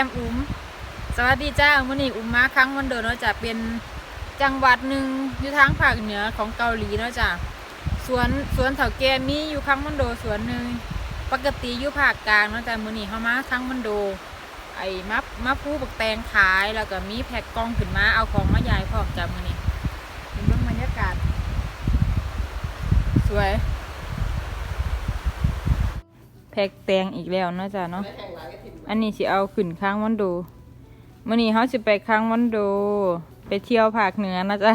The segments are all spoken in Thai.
อมอุ๋มสวัสดีจ้ามื่อนี้อุ้มมาครั้งวันเดินเนาะจะเป็นจังหวัดหนึ่งอยู่ทางภาคเหนือของเกาหลีเนาะจ้ะสวนสวนเถาแก่มีอยู่ครั้งวันโดสวนหนึ่งปกติอยู่ภาคกลางเนาะแต่มื่อนี้เขามาครั้งวันโด ไอ้มับมับผู้บักแตงขายแล้วก็มีแพ็กกองขึ้นมาเอาของมายายพร้อมจ้ะมื่อนี้เห็นเบื้องบรรยากาศ สวยแพ็กแตงอีกแล้วเนาะจ้ะเนาะ อันนี้สิเอาขึ้นค้างวันโดมื่อนี้เขาสิไปค้างวันโด ไปเที่ยวภาคเหนือนะจ๊ะ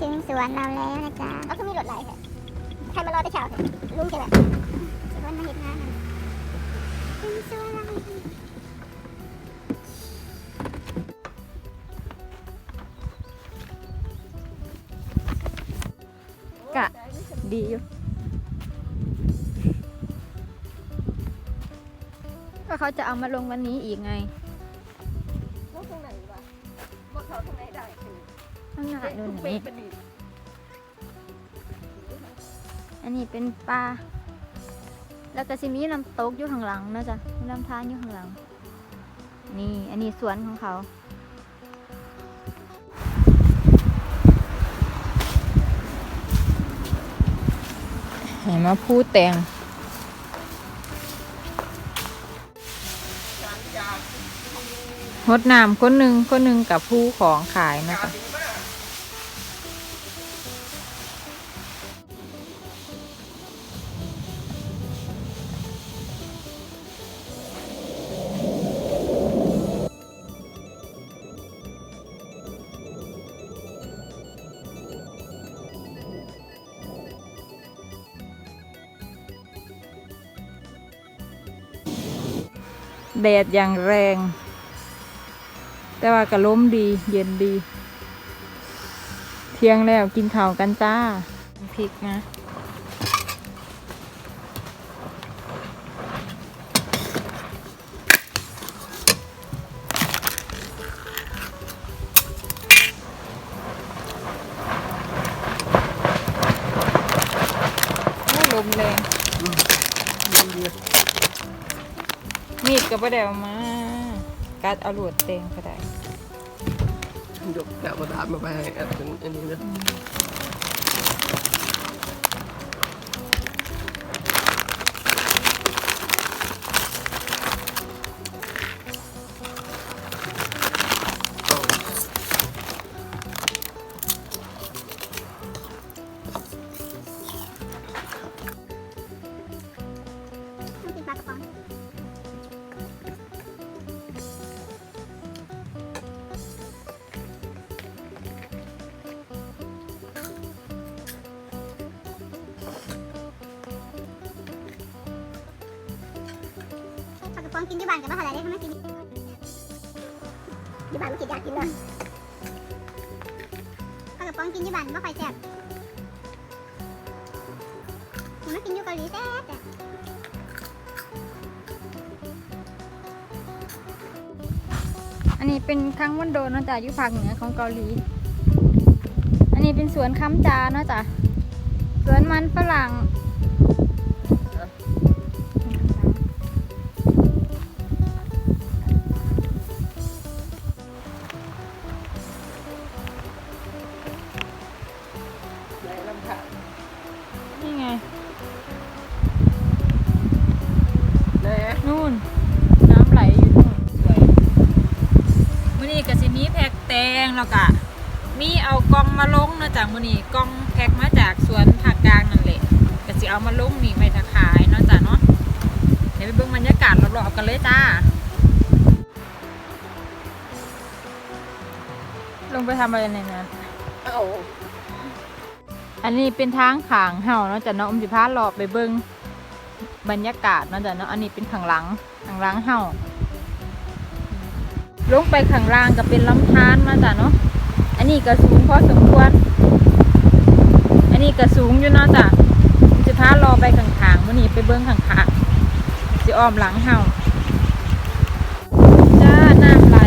ถึงสวนเราแล้ว ลุงใช่ไหมสวนมาเห็นงานน่ะถึงสวนเราแล้วกะดีอยู่ก็เขาจะเอามาลงวันนี้อีกไงพวกตรงไหนวะพวกเขาตรงไหนได้คือข้างหน้าดูทุกหปีนี่เป็น อันนี้เป็นปลาแล้วก็สิมีน้ำตกอยู่ข้างหลังนะจ๊ะมีลำธารอยู่ข้างหลัง นี่อันนี้สวนของเขาเห็นมาพูดแตงงดน้ำคนหนึ่งคนหนึ่งกับผู้ของขายนะคะ แดดอย่างแรง แต่ว่ากระล้มดีเย็นดี เที่ยงแล้วกินข้าวกันจ้าพริกนะ ก็บ่ได้เอามากัดเอาหลวดเตงก็ได้ยกแก้วกระดาษมาไปให้อันนี้นะากระป๋องกินที่บ้านอะไรได้ทำไมกินที่บ้านไม่กินอยากกินเลยปลากระป๋องกินที่บ้านไม่ค่อยแซ่บมมากินอยู่เกาหลีแซ่บอันนี้เป็นครั้งวันโดนนะจ๊ะอยู่ภาคเหนือของเกาหลี อันนี้เป็นสวนค้ำจาเนาะจ๊ะสวนมันฝรั่ง แตงแล้วก็มีเอากล่องมาลงเนาะจ๊ะมื้อนี้กล่องแพ็กมาจากสวนภาคกลางนั่นแหละสิเอามาลงนี่ไม่ทาขายเนาะจ้ะเนาะเดี๋ยวไปเบิ่งบรรยากาศรอบๆกันเลยจ้า ลงไปทำอะไรในนั้นเอ้าอันนี้เป็นทางขางเห่าเนาะจ้ะเนาะอมสิพาหลอบไปเบิ่งบรรยากาศเนาะจ้ะเนาะอันนี้เป็นข้างหลังข้างหลังเห่า ลงไปข้างล่างก็เป็นลำธารมาจ้ะเนาะ อันนี้ก็สูงพอสมควร อันนี้ก็สูงอยู่นะจ้ะอมสิพารอไปข้างๆมื้อนี้ไปเบิ่งข้างๆสิอ้อมหลังเห่าจ้าน้ำไหล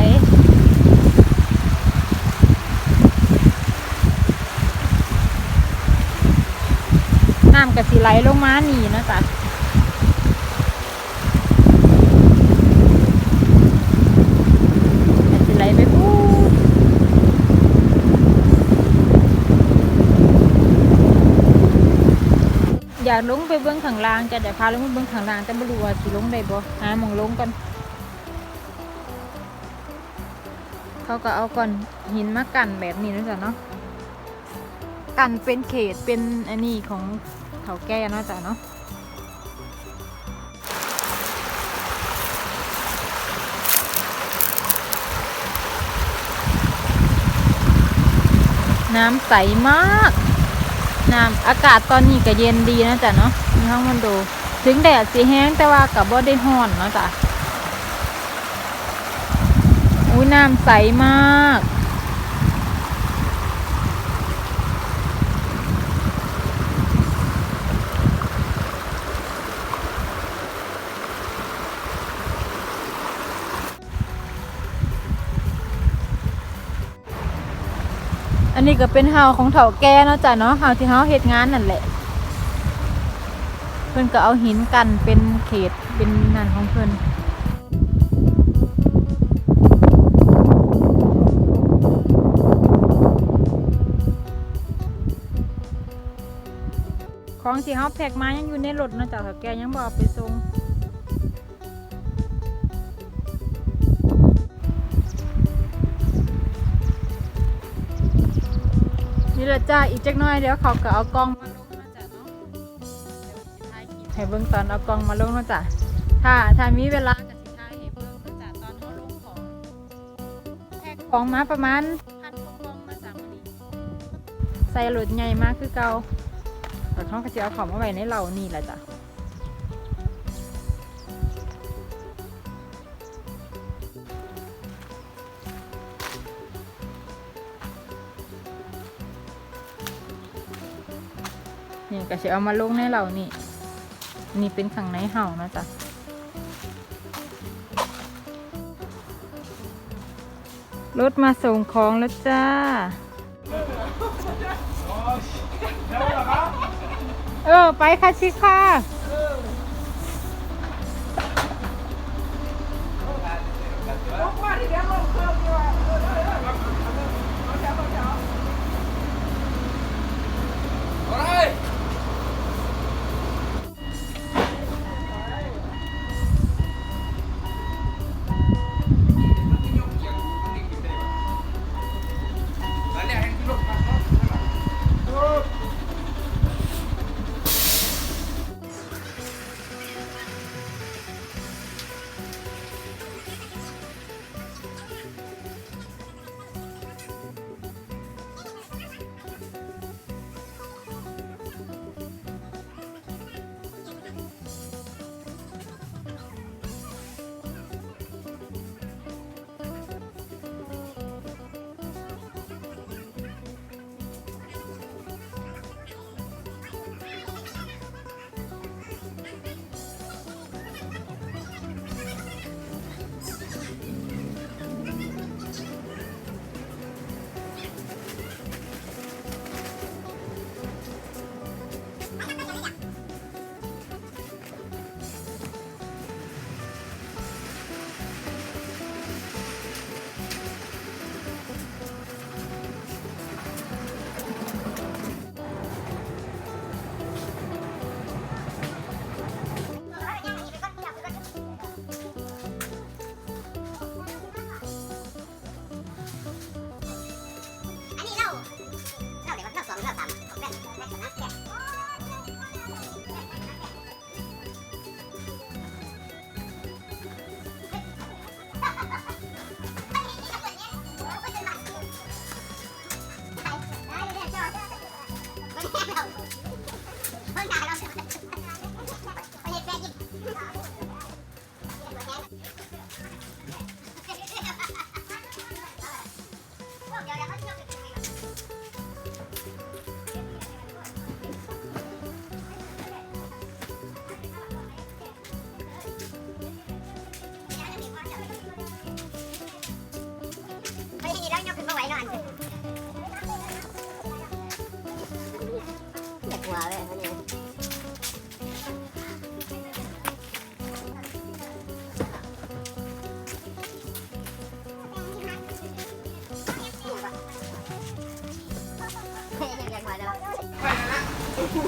น้ำกะสิไหลลงมาหนีนะจ๊ะสิไหลไปพูด อยากลงไปเบื้องข้างล่างจะเดี๋ยวพาลงไปเบื้องข้างล่างแต่ไม่รู้ว่าสิลงได้บ่หามองลงก่อนเขาก็เอาก้อนหินมากันแบบนี้นะจ๊ะเนาะกันเป็นเขตเป็นอันนี้ของเขาแก่นาะจ้ะเนาะน้ำใสมาก น้ำอากาศตอนนี้ก็เย็นดีนะจ๊ะเนาะในห้องมันโดถึงแดดสีแห้งแต่ว่ากับบ่ได้ห้อนนะจ๊ะอุ้ยน้ำใสมาก อันนี้ก็เป็นเฮาของเถาแก่เนาะจ้ะเนาะเฮาที่เฮาเฮ็ดงานนั่นแหละ เพิ่นก็เอาหินกันเป็นเขตเป็นนั่นของเพิ่นของที่เฮาแพ็กมายังอยู่ในรถเนาะจ้ะเถาแก่ยังบ่เอาไปส่ง ละจ้าอีกจักหน้อยเดี๋ยวเขาก็เอากล้องมาลงนะจ๊ะเนาะให้เบิ่งตอนเอากล้องมาลงนะจ๊ะถ้าถ้ามีเวลาก็สิถ่ายให้เบิ่งนะจ๊ะตอนเขาลงของแพ็คของมาประมาณพันกว่าล่องมาจ้ะมื้อนี้ใส่รถใหญ่มากคือเก่าแต่เขาก็สิเอาของมาไว้ในเหล่านี่แหละจ้ะ นี่ก็จะเอามาลงในเหล่านี่ นี่เป็นขังในเห่านะจ๊ะรถมาส่งของแล้วจ้าเออไปค่ะชิค่ะ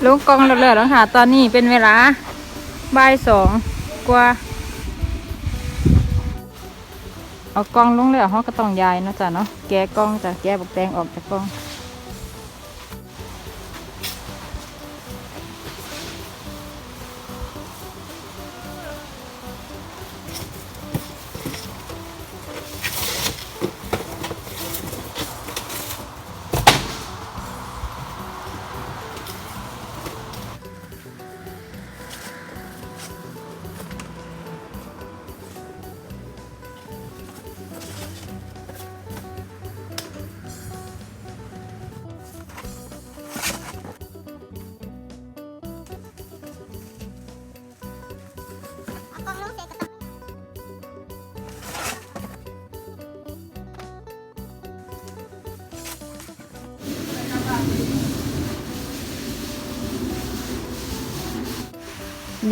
ลงกองเรือแล้วค่ะ ตอนนี้เป็นเวลาบ่ายสองกว่า เอากองลงแล้วเขาก็ต้องย้ายเนาะจ้ะเนาะแกะกองจ้ะแกะบักแตงออกจากกอง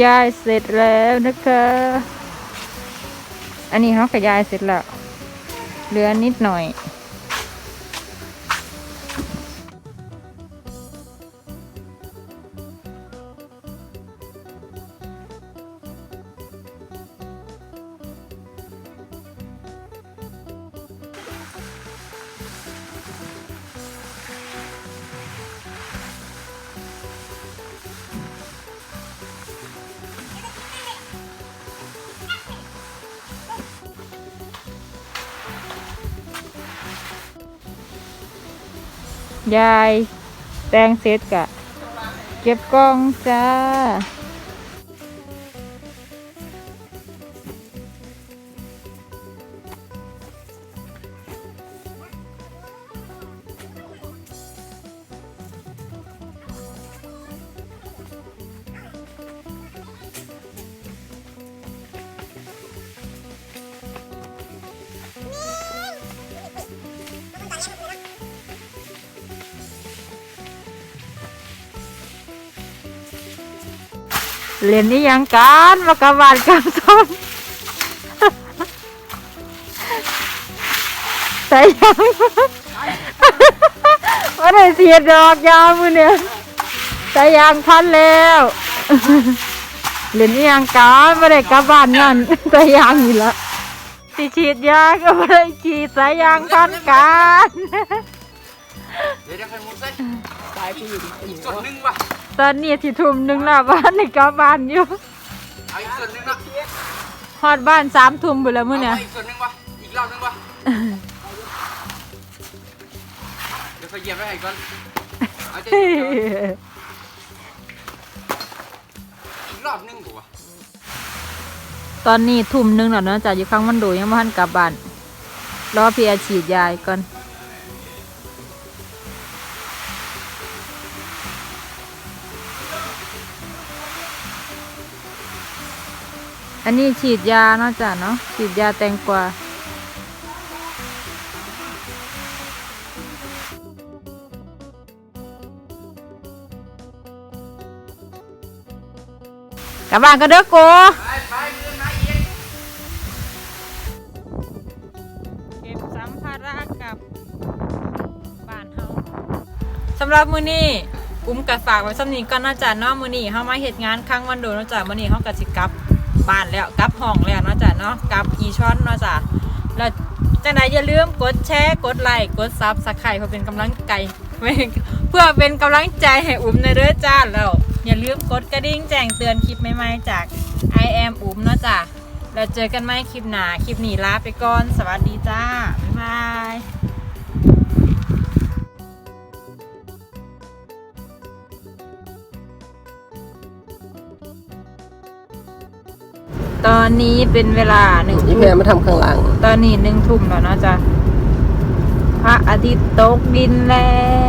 ย้ายเสร็จแล้วนะคะ อันนี้เขาก็ย้ายเสร็จแล้วเหลือนิดหน่อย ยาย แตงเสร็จกะ เก็บกล้องจ้า เล่นนี่ยังกันมากระบาดกับส้มใส่ยังว่าได้เสียดอกยาวมือเนี่ยใส่ยางพันแล้วเล่นนี่ยังกันไม่ได้กลับานนั่นใส่ยางอยู่ละสิฉีดยาก็ไม่ได้ฉีดส่ยางพันกันเดี๋ยวเดี๋ยวใครมุดเส้น ตายผู้หญิงอีกส่วนหนึ่งว่ะตอนนี้ที่ทุ่มหนึ่งแล้วบ้านในกลับบ้านอยู่เอาอีกส่วนหนึ่งนะฮอดบ้านสามทุ่มไปแล้วมื้อเนี่ยาอีกส่วนหนึ่งว่ะอีกรอบหนึ่งว่ะเดี๋ยวไปเหยียบไว้ให้ก่อนเอาใจเย็นๆอีกรอบหนึ่งกูว่ะตอนนี้ทุ่มหนึ่งแล้วเนาะจากอยู่ข้างมันโดยังไม่ทันกลับบ้านรอพี่อาฉีดยายก่อน อันนี้ฉีดยาเนาะจ้ะเนาะฉีดยาแตงกวาลับบ้านก็เด้อโกไปไปเก็บสัมภาระกับบ้านเฮาสำหรับมื้อนี้อุ้มกัฝากไว้สำนีก่อนเนาะจ้ะเนาะมื้อนี้เฮามาเฮ็ดงานครั้งวันโดเนาะจ้ะมื้อนี้เฮาก็สิกลับ บ้านแล้วกลับห้องแล้วเนาะจ้ะเนาะกลับอีช่อนเนาะจ้ะแล้วจังใดอย่าลืมกดแชร์กดไลค์กดซับสไครต์เพื่อเป็นกำลังใจเพื่อเป็นกำลังใจให้อุ้มในเด้อจ้าแล้วอย่าลืมกดกระดิ่งแจ้งเตือนคลิปใหม่ๆจาก I am อุ้มเนาะจ้ะแล้วเจอกันไหมคลิปหน้าคลิปนี้ลาไปก่อน สวัสดีจ้า บ๊ายบาย ตอนนี้เป็นเวลาหนึ่งนี่ทุ่แม่มมาทำข้างหลัง ตอนนี้หนึ่งทุ่มแล้วเนาะจ้ะพระอาทิตย์ตกดินแล้ว